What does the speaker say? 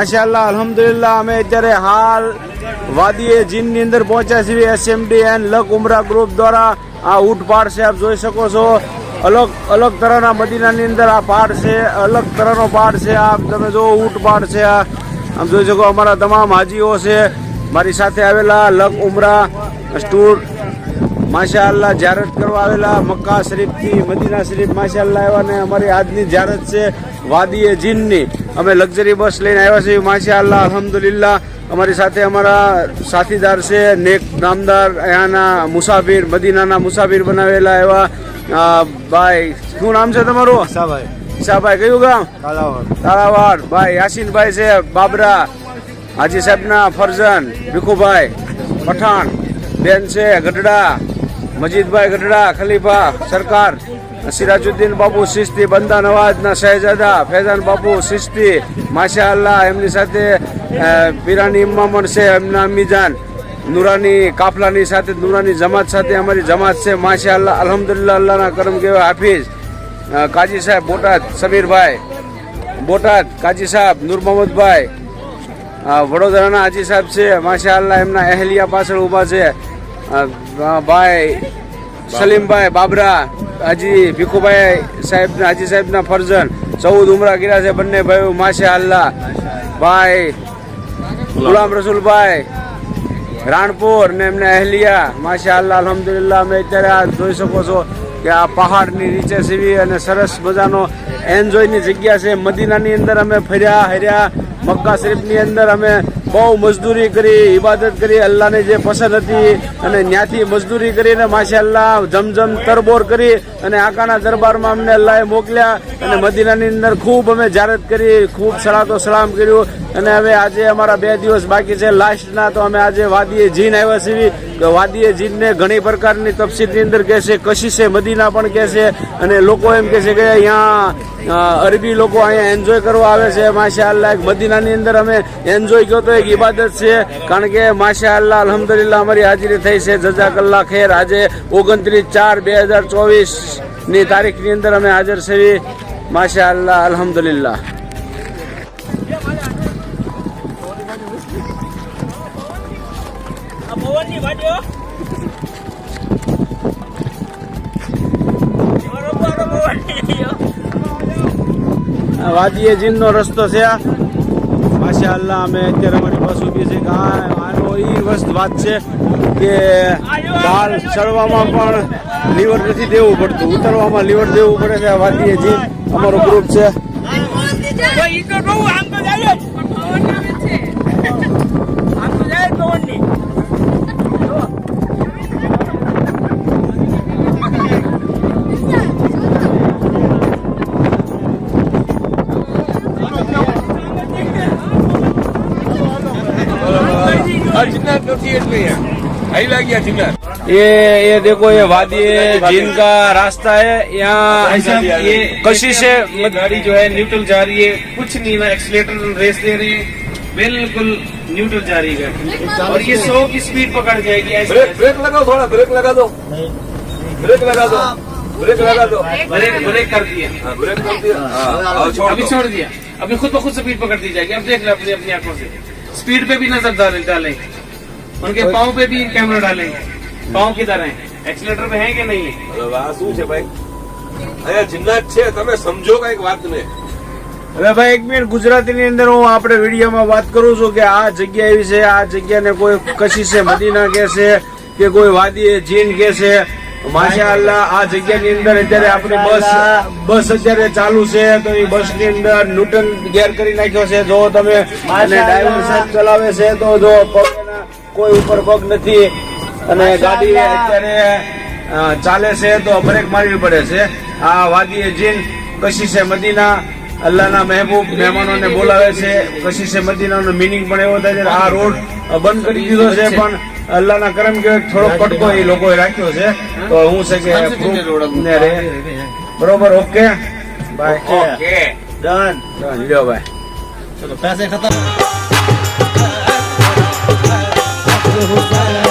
માશાલ્લાહ અલહમદુલિલ્લાહ, અમે અત્યારે હાલ વાદીએ જીનની અંદર પહોંચ્યા છીએ SMD and luck Umra group દ્વારા. આ ઊંટ પાડ છે, આપ જોઈ શકો છો. અલગ અલગ તરહના મદીનાની અંદર આ પાડ છે, અલગ તરહનો પાડ છે આપ તમે જો ઊંટ પાડ છે આ. આમ જોઈ શકો અમારા તમામ હાજીઓ છે. મારી સાથે આવેલા લક ઉમરા સ્ટુર. માશાલ્લાહ જ્યારત કરવા આવેલા મક્કા શરીફથી, મદીના શરીફ માશાલ્લાહ આવ્યા ને અમારી આજની જ્યારત છે, વાદીએ જીનની. અમે લક્ઝરી બસ લઈને આવ્યા છીએ. માશા અલહમદુલિલ્લા અમારી સાથે અમારા સાથીદાર છે નેક નામદાર અહીંયાના મુસાફિર મદીનાના મુસાફિર બનાવેલા એવા ભાઈ શું નામ છે તમારું? શાહભાઈ ઈશાભાઈ કયું ગામ? તારાવાડ ભાઈ યાસીનભાઈ છે બાબરા. હાજી સાહેબના ફરજન ભીખુભાઈ પઠાણ. બેન છે ગઢડા. મજીદભાઈ ગઢડા ખલીફા સરકાર. સિરાજુદ્દીન બાબુ શિસ્તી બંદા નવાજના શહેજાદા ફૈઝાન બાબુ શિસ્તી માશા અલ્લાહ એમની સાથે પીરાની ઇમામણ છે એમના અમ્મીજાન નુરાની કાફલાની સાથે નુરાની જમાત સાથે અમારી જમાત છે. માશા અલ્લાહ અલહમદુલિલ્લાહ અલ્લાહના કરમ કહેવાય હાફિઝ. કાજી સાહેબ બોટાદ સમીરભાઈ. બોટાદ કાજી સાહેબ નૂર મોહમ્મદભાઈ. વડોદરાના હાજી સાહેબ છે. માશા અલ્લાહ એમના અહેલિયા પાછળ ઊભા છે. ભાઈ સલીમભાઈ બાબરા. હાજી ભીખુભાઈ સાહેબ હાજી સાહેબના ફરજન. ચૌદ ઉમરા ગીરા છે બંને ભાઈઓ, માશા અલ્લાહ. ભાઈ, ગુલામ રસુલભાઈ, રાણપુર ને એમને અહેલિયા. માશા અલ્લાહ, અલહમદુલિલ્લાહ, અમે અત્યારે આ જોઈ શકો છો કે આ પહાડની નીચે સીવી અને સરસ મજાનો એન્જોયની જગ્યા છે. મદીનાની અંદર અમે ફર્યા, હર્યા, મક્કા શરીફની અંદર અમે બહુ મજદૂરી કરી, ઇબાદત કરી, અલ્લાહને જે પસંદ હતી અને ત્યાંથી મજદૂરી કરીને માશા અલ્લાહ જમજમ તરબોર કરી અને આકાના દરબારમાં અમને અલ્લાહે મોકલ્યા અને મદીનાની અંદર ખૂબ અમે જારત કરી, ખૂબ સલાતો સલામ કર્યું. અને હવે આજે અમારા બે દિવસ બાકી છે. લાસ્ટના તો અમે આજે વાદીએ જીન આવ્યા છીએ. વાદીએ જીનને ઘણી પ્રકારની તફસીલની અંદર કહે છે કશીશે મદીના પણ કહે છે અને લોકો એમ કહે છે કે અહીંયા અરબી લોકો અહીંયા એન્જોય કરવા આવે છે. માશા અલ્લાહ મદીનાની અંદર અમે એન્જોય કર્યો તો એક ઇબાદત છે. કારણ કે માશા અલ્લાહ અલહમદુલિલ્લાહ, અમારી હાજરી થઈ છે. જજાકલ્લા ખેર. આજે ઓગણત્રીસ ચાર બે હજાર ચોવીસની તારીખની અંદર અમે હાજર છીએ. માશા અલ્લાહ અલહમદુલિલ્લાહ. આ પવનની વાડીઓ. વાદીએ જીનનો રસ્તો છે. આ અલ્લાહ અમે અત્યારે અમારી બસ ઊભી છે. કે આ આનો એ વસ્ત વાત છે કે દાળ ચડવામાં પણ લીવર નથી દેવું પડતું. ઉતરવામાં લીવર દેવું પડે છે વાદીએ જીન. અમારો ગ્રુપ છે. ये ये देखो ये वादी जिन का रास्ता है। यहाँ ये कशी है गाड़ी जो है न्यूट्रल जा रही है। कुछ नहीं ना एक्सलेटर रेस दे रही है। बिल्कुल न्यूट्रल जा रही है और ये सौ की स्पीड पकड़ जाएगी ब्रेक ब्रेक लगाओ थोड़ा ब्रेक लगा दो। ब्रेक लगा दो ब्रेक लगा दो। ब्रेक ब्रेक कर दिया। हाँ, ब्रेक कर दिया। हाँ, छोड़ अभी छोड़ दिया। अभी खुद ब खुद स्पीड पकड़ दी जाएगी। अब देख लो अपनी अपनी आँखों से। स्पीड पे भी नज़र डाले डालेंगे उनके पाँव पे भी कैमरा डालेंगे पाँव किधर है एक्सीलेटर पे है कि नहीं है હવે આ શું છે ભાઈ અહીંયા જિન્નાત છે તમે સમજો કઈક વાતને હવે ભાઈ એક મિનિટ ગુજરાતીની અંદર હું આપણે વિડીયોમાં વાત કરું છું કે આ જગ્યા એવી છે આ જગ્યાને કોઈ કશી છે મદીના કે છે કે કોઈ વાદી જીન કે છે માશા અલ્લાહ આ જગ્યાની અંદર અત્યારે આપણી બસ બસ અત્યારે ચાલુ છે તો એ બસ ની અંદર ન્યૂટન ગેર કરી નાખ્યો છે જો તમે અને ડ્રાઈવર સાહેબ ચલાવે છે તો જો પગ એના કોઈ ઉપર પગ નથી અને ગાડી અત્યારે ચાલે છે તો બ્રેક મારવી પડે છે. આ વાદીએ જીન કશીશે મદીના? અલ્લાહના મહેબૂબ મહેમાનોને બોલાવે છે. કશીશે મદીનાનો મિનિંગ પણ એવો થાય છે આ રોડ બંધ કરી દીધો છે પણ અલ્લાહના કરમ કે થોડો પટકો એ લોકોએ રાખ્યો છે. તો હું છે કે ને રે. બરોબર okay? Bye. Okay. Done done લ્યો ભાઈ पैसे હુસૈન